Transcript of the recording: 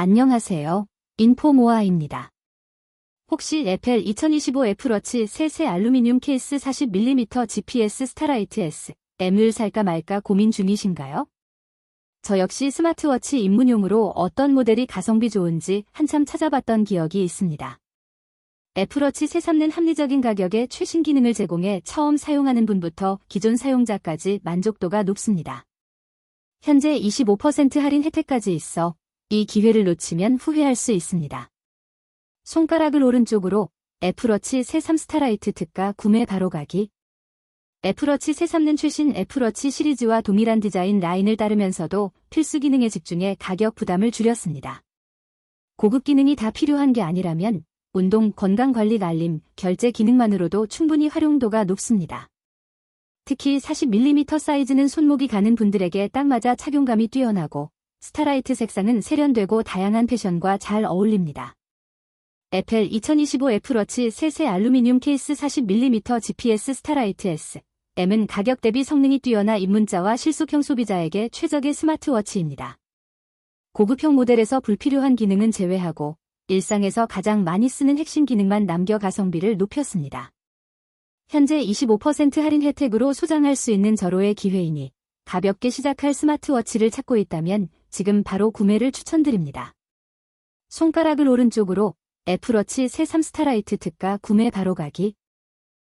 안녕하세요. 인포모아입니다. 혹시 애플 2025 애플워치 새새 알루미늄 케이스 40mm GPS 스타라이트 S M을 살까 말까 고민 중이신가요? 저 역시 스마트워치 입문용으로 어떤 모델이 가성비 좋은지 한참 찾아봤던 기억이 있습니다. 애플워치 새 삼는 합리적인 가격에 최신 기능을 제공해 처음 사용하는 분부터 기존 사용자까지 만족도가 높습니다. 현재 25% 할인 혜택까지 있어 이 기회를 놓치면 후회할 수 있습니다. 손가락을 오른쪽으로 애플워치 새3 스타라이트 특가 구매 바로 가기 애플워치 새3는 최신 애플워치 시리즈와 동일한 디자인 라인을 따르면서도 필수 기능에 집중해 가격 부담을 줄였습니다. 고급 기능이 다 필요한 게 아니라면 운동, 건강관리 알림, 결제 기능만으로도 충분히 활용도가 높습니다. 특히 40mm 사이즈는 손목이 가는 분들에게 딱 맞아 착용감이 뛰어나고 스타라이트 색상은 세련되고 다양한 패션과 잘 어울립니다. 애플 2025 애플워치 새새 알루미늄 케이스 40mm GPS 스타라이트 S M은 가격 대비 성능이 뛰어나 입문자와 실속형 소비자에게 최적의 스마트워치입니다. 고급형 모델에서 불필요한 기능은 제외하고 일상에서 가장 많이 쓰는 핵심 기능만 남겨 가성비를 높였습니다. 현재 25% 할인 혜택으로 소장할 수 있는 절호의 기회이니 가볍게 시작할 스마트워치를 찾고 있다면 지금 바로 구매를 추천드립니다. 손가락을 오른쪽으로 애플워치 새 3 스타라이트 특가 구매 바로 가기